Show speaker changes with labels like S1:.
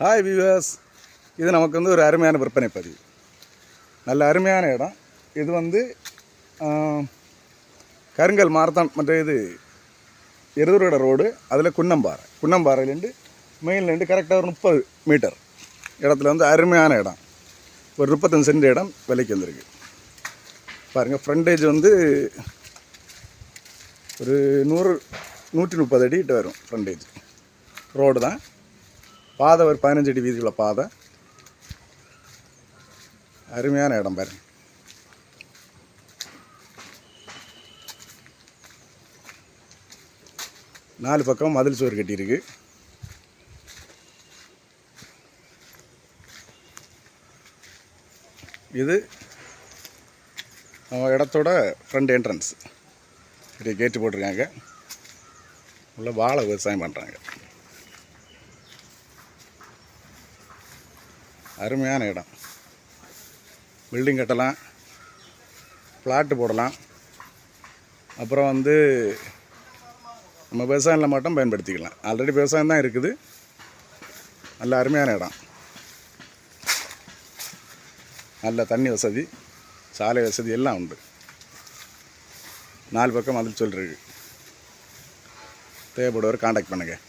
S1: Hi viewers இது நமக்கு வந்து ஒரு அருமையான விற்பனை பதிவு. நல்ல அருமையான இடம். இது வந்து கருங்கல் மாரத்தான் மற்ற இது எருதுரோட ரோடு. அதில் குன்னம்பாறை. குன்னம்பாறையிலேருந்து மெயின்லேருந்து கரெக்டாக ஒரு முப்பது மீட்டர். இடத்துல வந்து அருமையான இடம். ஒரு முப்பத்தஞ்சு சென்ட் இடம் விலைக்கு வந்திருக்கு. பாருங்கள் ஃப்ரண்டேஜ் வந்து ஒரு நூறு நூற்றி முப்பது அடிக்கிட்ட வரும் ஃப்ரண்டேஜ் ரோடு தான். பாதை ஒரு பதினஞ்சு அடி வீதியுள்ள பாதை. அருமையான இடம் பாருங்க நாலு பக்கம் மதில் சுவர் கட்டியிருக்கு. இது நம்ம இடத்தோட ஃப்ரண்ட் என்ட்ரன்ஸ் இப்படி கேட்டு போட்டிருக்காங்க. உள்ள வாழை விவசாயம் பண்ணுறாங்க அருமையான இடம். பில்டிங் கட்டலாம். பிளாட்டு போடலாம். அப்புறம் வந்து நம்ம விவசாயத்தில் மட்டும் பயன்படுத்திக்கலாம். ஆல்ரெடி விவசாயம் தான் இருக்குது. நல்ல அருமையான இடம். நல்ல தண்ணி வசதி சாலை வசதி எல்லாம் உண்டு. நாலு பக்கம் அதில் சொல்லிருக்கு தேவைப்படுவர் காண்டாக்ட் பண்ணுங்கள்